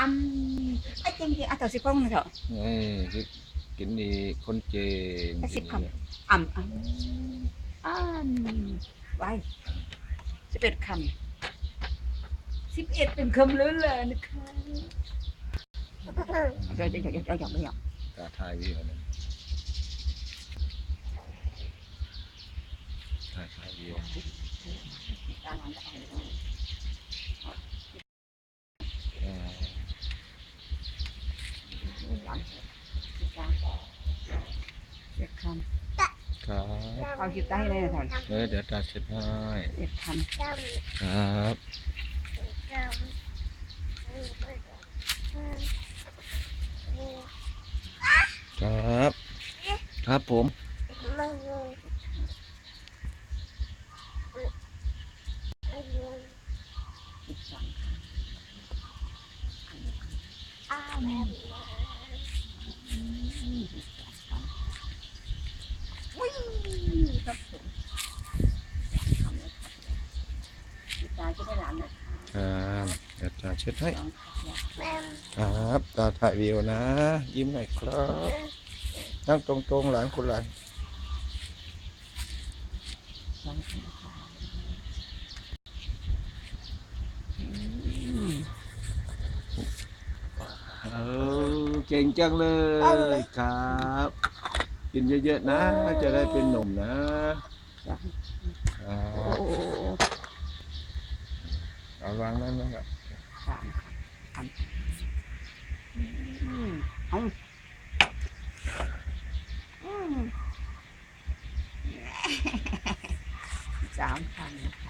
อำไอ้จริงจริงอะต่อสิบป้องเถอะนี่คือกินดีคนเจงไอ้สิบคำอำอำอำไว้สิบเอ็ดคำสิบเอ็ดเป็นคำเลื่อนเลยนะคะเดี๋ยวเดี๋ยวเดี๋ยวเดี๋ยวเดี๋ยวไม่ยอมตาทายวิวนะตาทายวิวตามนั้นเอาเลยอ่า หลังสิบคำสิบคำครับเอาคิดได้เลยนะท่านเออเดี๋ยวตาเช็ดให้สิบคำครับครับ ครับผมสิบสองอุ้ยครับผมตาจะได้หลานเลย ครับเดี๋ยวตาเช็ดให้สองคำครับตาถ่ายวิวนะ ยิ้มหน่อยครับ นั่งตรงๆหลังคุณหลังสองคำเออเก่งจังเลยครับ กินเยอะๆนะ จะได้เป็นหนุ่มนะครัโอ้บาวางนั่นนะครับสามอันอืมสามพันนะคะ